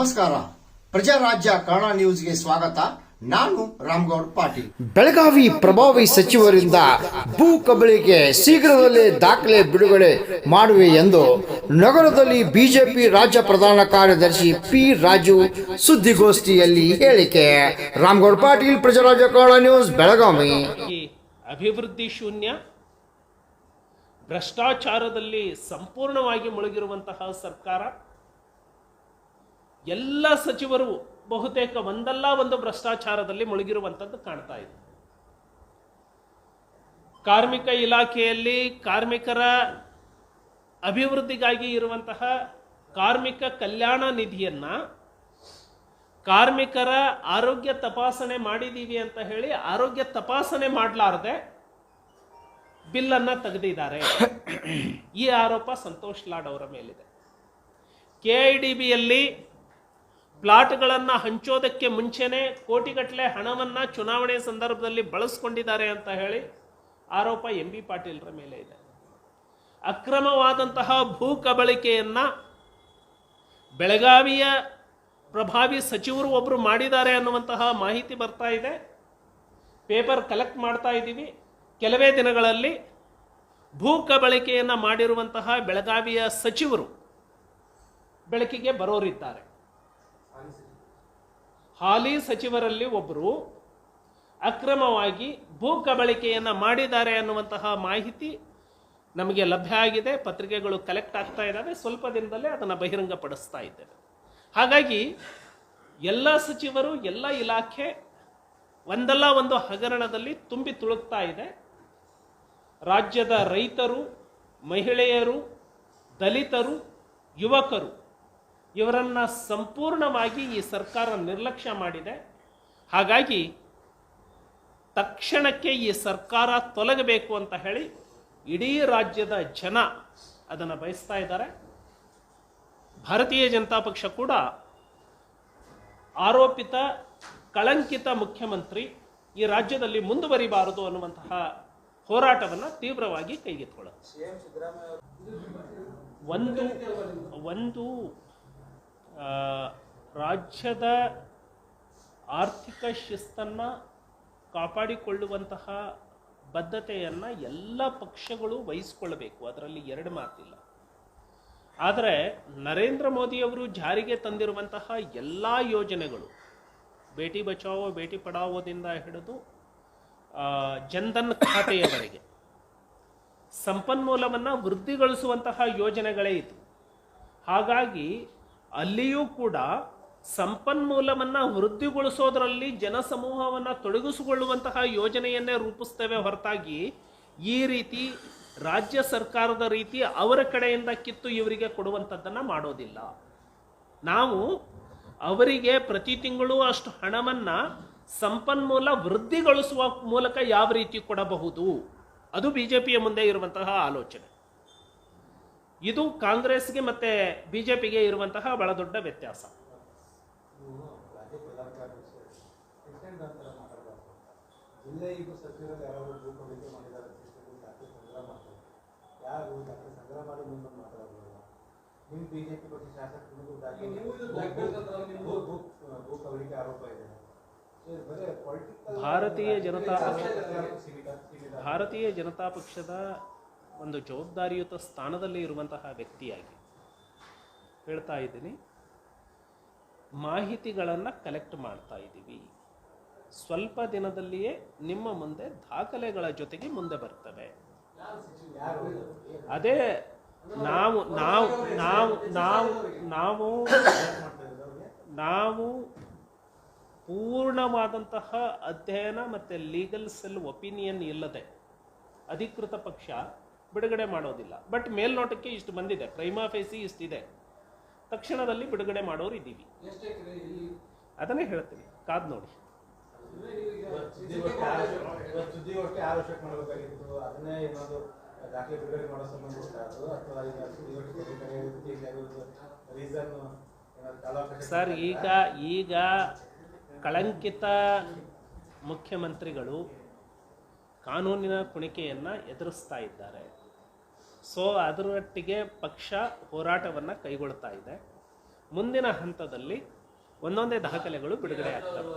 ನಮಸ್ಕಾರ. ಪ್ರಜಾರಾಜ್ಯ ಕನ್ನಡ ನ್ಯೂಸ್ಗೆ ಸ್ವಾಗತ. ನಾನು ರಾಮ್ಗೌಡ್ ಪಾಟೀಲ್. ಬೆಳಗಾವಿ ಪ್ರಭಾವಿ ಸಚಿವರಿಂದ ಭೂ ಕಬಳಿಕೆ ಶೀಘ್ರದಲ್ಲೇ ದಾಖಲೆ ಬಿಡುಗಡೆ ಮಾಡುವೆ ಎಂದು ನಗರದಲ್ಲಿ ಬಿಜೆಪಿ ರಾಜ್ಯ ಪ್ರಧಾನ ಕಾರ್ಯದರ್ಶಿ ಪಿ ರಾಜು ಸುದ್ದಿಗೋಷ್ಠಿಯಲ್ಲಿ ಹೇಳಿಕೆ. ರಾಮಗೌಡ ಪಾಟೀಲ್ ಪ್ರಜಾರಾಜ್ಯ ಕನ್ನಡ ನ್ಯೂಸ್ ಬೆಳಗಾವಿ. ಅಭಿವೃದ್ಧಿ ಶೂನ್ಯ ಭ್ರಷ್ಟಾಚಾರದಲ್ಲಿ ಸಂಪೂರ್ಣವಾಗಿ ಮುಳುಗಿರುವಂತಹ ಸರ್ಕಾರ ಎಲ್ಲ ಸಚಿವರು ಬಹುತೇಕ ಒಂದಲ್ಲ ಒಂದು ಭ್ರಷ್ಟಾಚಾರದಲ್ಲಿ ಮುಳುಗಿರುವಂಥದ್ದು ಕಾಣ್ತಾ ಇದೆ. ಕಾರ್ಮಿಕ ಇಲಾಖೆಯಲ್ಲಿ ಕಾರ್ಮಿಕರ ಅಭಿವೃದ್ಧಿಗಾಗಿ ಇರುವಂತಹ ಕಾರ್ಮಿಕ ಕಲ್ಯಾಣ ನಿಧಿಯನ್ನ ಕಾರ್ಮಿಕರ ಆರೋಗ್ಯ ತಪಾಸಣೆ ಮಾಡಿದ್ದೀವಿ ಅಂತ ಹೇಳಿ ಆರೋಗ್ಯ ತಪಾಸಣೆ ಮಾಡಲಾರದೆ ಬಿಲ್ಲನ್ನು ತೆಗೆದಿದ್ದಾರೆ. ಈ ಆರೋಪ ಸಂತೋಷ್ ಲಾಡ್ ಅವರ ಮೇಲಿದೆ. ಕೆ ಐ ಡಿ ಬಿಯಲ್ಲಿ ಪ್ಲಾಟ್ಗಳನ್ನು ಹಂಚೋದಕ್ಕೆ ಮುಂಚೆನೇ ಕೋಟಿಗಟ್ಟಲೆ ಹಣವನ್ನು ಚುನಾವಣೆ ಸಂದರ್ಭದಲ್ಲಿ ಬಳಸ್ಕೊಂಡಿದ್ದಾರೆ ಅಂತ ಹೇಳಿ ಆರೋಪ ಎಂ ಬಿ ಪಾಟೀಲ್ರ ಮೇಲೆ ಇದೆ. ಅಕ್ರಮವಾದಂತಹ ಭೂ ಕಬಳಿಕೆಯನ್ನು ಬೆಳಗಾವಿಯ ಪ್ರಭಾವಿ ಸಚಿವರು ಒಬ್ಬರು ಮಾಡಿದ್ದಾರೆ ಅನ್ನುವಂತಹ ಮಾಹಿತಿ ಬರ್ತಾ ಇದೆ. ಪೇಪರ್ ಕಲೆಕ್ಟ್ ಮಾಡ್ತಾ ಇದ್ದೀವಿ. ಕೆಲವೇ ದಿನಗಳಲ್ಲಿ ಭೂ ಕಬಳಿಕೆಯನ್ನು ಮಾಡಿರುವಂತಹ ಬೆಳಗಾವಿಯ ಸಚಿವರು ಬೆಳಕಿಗೆ ಬರೋರಿದ್ದಾರೆ. ಹಾಲಿ ಸಚಿವರಲ್ಲಿ ಒಬ್ಬರು ಅಕ್ರಮವಾಗಿ ಭೂ ಕಬಳಿಕೆಯನ್ನು ಮಾಡಿದ್ದಾರೆ ಅನ್ನುವಂತಹ ಮಾಹಿತಿ ನಮಗೆ ಲಭ್ಯ ಆಗಿದೆ. ಪತ್ರಿಕೆಗಳು ಕಲೆಕ್ಟ್ ಆಗ್ತಾ ಇದ್ದಾವೆ. ಸ್ವಲ್ಪ ದಿನದಲ್ಲೇ ಅದನ್ನು ಬಹಿರಂಗಪಡಿಸ್ತಾ ಇದ್ದೇವೆ. ಹಾಗಾಗಿ ಎಲ್ಲ ಸಚಿವರು, ಎಲ್ಲ ಇಲಾಖೆ ಒಂದಲ್ಲ ಒಂದು ಹಗರಣದಲ್ಲಿ ತುಂಬಿ ತುಳುಕ್ತಾ ಇದೆ. ರಾಜ್ಯದ ರೈತರು, ಮಹಿಳೆಯರು, ದಲಿತರು, ಯುವಕರು ಇವರನ್ನು ಸಂಪೂರ್ಣವಾಗಿ ಈ ಸರ್ಕಾರ ನಿರ್ಲಕ್ಷ್ಯ ಮಾಡಿದೆ. ಹಾಗಾಗಿ ತಕ್ಷಣಕ್ಕೆ ಈ ಸರ್ಕಾರ ತೊಲಗಬೇಕು ಅಂತ ಹೇಳಿ ಇಡೀ ರಾಜ್ಯದ ಜನ ಅದನ್ನು ಬಯಸ್ತಾ ಇದ್ದಾರೆ. ಭಾರತೀಯ ಜನತಾ ಪಕ್ಷ ಕೂಡ ಆರೋಪಿತ ಕಳಂಕಿತ ಮುಖ್ಯಮಂತ್ರಿ ಈ ರಾಜ್ಯದಲ್ಲಿ ಮುಂದುವರಿಬಾರದು ಅನ್ನುವಂತಹ ಹೋರಾಟವನ್ನು ತೀವ್ರವಾಗಿ ಕೈಗೆತ್ತಿಕೊಳ್ಳುತ್ತೆ ಒಂದು ಒಂದು ರಾಜ್ಯದ ಆರ್ಥಿಕ ಶಿಸ್ತನ್ನು ಕಾಪಾಡಿಕೊಳ್ಳುವಂತಹ ಬದ್ಧತೆಯನ್ನು ಎಲ್ಲ ಪಕ್ಷಗಳು ವಹಿಸ್ಕೊಳ್ಬೇಕು. ಅದರಲ್ಲಿ ಎರಡು ಮಾತಿಲ್ಲ. ಆದರೆ ನರೇಂದ್ರ ಮೋದಿಯವರು ಜಾರಿಗೆ ತಂದಿರುವಂತಹ ಎಲ್ಲ ಯೋಜನೆಗಳು, ಬೇಟಿ ಬಚಾವೋ, ಬೇಟಿ ಪಡಾವೋದಿಂದ ಹಿಡಿದು ಜನ್ಧನ್ ಖಾತೆಯವರೆಗೆ ಸಂಪನ್ಮೂಲವನ್ನು ವೃದ್ಧಿಗೊಳಿಸುವಂತಹ ಯೋಜನೆಗಳೇ ಇತ್ತು ಹಾಗಾಗಿ ಅಲ್ಲಿಯೂ ಕೂಡ ಸಂಪನ್ಮೂಲವನ್ನು ವೃದ್ಧಿಗೊಳಿಸೋದರಲ್ಲಿ ಜನಸಮೂಹವನ್ನು ತೊಡಗಿಸಿಕೊಳ್ಳುವಂತಹ ಯೋಜನೆಯನ್ನೇ ರೂಪಿಸ್ತೇವೆ ಹೊರತಾಗಿ ಈ ರೀತಿ ರಾಜ್ಯ ಸರ್ಕಾರದ ರೀತಿ ಅವರ ಕಡೆಯಿಂದ ಕಿತ್ತು ಇವರಿಗೆ ಕೊಡುವಂಥದ್ದನ್ನು ಮಾಡೋದಿಲ್ಲ. ನಾವು ಅವರಿಗೆ ಪ್ರತಿ ತಿಂಗಳು ಅಷ್ಟು ಹಣವನ್ನು ಸಂಪನ್ಮೂಲ ವೃದ್ಧಿಗೊಳಿಸುವ ಮೂಲಕ ಯಾವ ರೀತಿ ಕೊಡಬಹುದು? ಅದು ಬಿಜೆಪಿಯ ಮುಂದೆ ಇರುವಂತಹ ಆಲೋಚನೆ. ಇದು ಕಾಂಗ್ರೆಸ್ಗೆ ಮತ್ತೆ ಇರುವಂತಹ ಬಹಳ ದೊಡ್ಡ ವ್ಯತ್ಯಾಸ. ಬಿ ಜೆ ಪಿ ಪಕ್ಷ ಶಾಸಕರಿಗೂ ದಾಖಲೆ ಭೂ ಭೂ ಭೂ ಆರೋಪ ಇದೆ So, ಇದು ಬರೀ ಭಾರತೀಯ ಜನತಾ ಭಾರತೀಯ ಜನತಾ ಪಕ್ಷದ ಒಂದು ಜವಾಬ್ದಾರಿಯುತ ಸ್ಥಾನದಲ್ಲಿ ಇರುವಂತಹ ವ್ಯಕ್ತಿಯಾಗಿ ಹೇಳ್ತಾ ಇದ್ದೀನಿ. ಮಾಹಿತಿಗಳನ್ನು ಕಲೆಕ್ಟ್ ಮಾಡ್ತಾ ಇದ್ದೀವಿ. ಸ್ವಲ್ಪ ದಿನದಲ್ಲಿಯೇ ನಿಮ್ಮ ಮುಂದೆ ದಾಖಲೆಗಳ ಜೊತೆಗೆ ಮುಂದೆ ಬರ್ತವೆ. ಅದೇ ನಾವು ನಾವು ನಾವು ನಾವು ನಾವು ನಾವು ಪೂರ್ಣವಾದಂತಹ ಅಧ್ಯಯನ ಮತ್ತು ಲೀಗಲ್ ಸೆಲ್ ಒಪಿನಿಯನ್ ಇಲ್ಲದೆ ಅಧಿಕೃತ ಪಕ್ಷ ಬಿಡುಗಡೆ ಮಾಡೋದಿಲ್ಲ. ಬಟ್ ಮೇಲ್ನೋಟಕ್ಕೆ ಇಷ್ಟು ಬಂದಿದೆ ಪ್ರೈಮಾ ಫೇಸಿ ಇಷ್ಟಿದೆ. ತಕ್ಷಣದಲ್ಲಿ ಬಿಡುಗಡೆ ಮಾಡೋರು ಇದ್ದೀವಿ. ಅದನ್ನೇ ಹೇಳ್ತೀನಿ. ಕಾದ್ ನೋಡಿ. ಸರ್ ಈಗ ಈಗ ಕಳಂಕಿತ ಮುಖ್ಯಮಂತ್ರಿಗಳು ಕಾನೂನಿನ ಕುಣಿಕೆಯನ್ನು ಎದುರಿಸ್ತಾ ಇದ್ದಾರೆ. ಸೊ ಅದರೊಟ್ಟಿಗೆ ಪಕ್ಷ ಹೋರಾಟವನ್ನು ಕೈಗೊಳ್ತಾ ಇದೆ. ಮುಂದಿನ ಹಂತದಲ್ಲಿ ಒಂದೊಂದೇ ದಾಖಲೆಗಳು ಬಿಡುಗಡೆ ಆಗ್ತವೆ.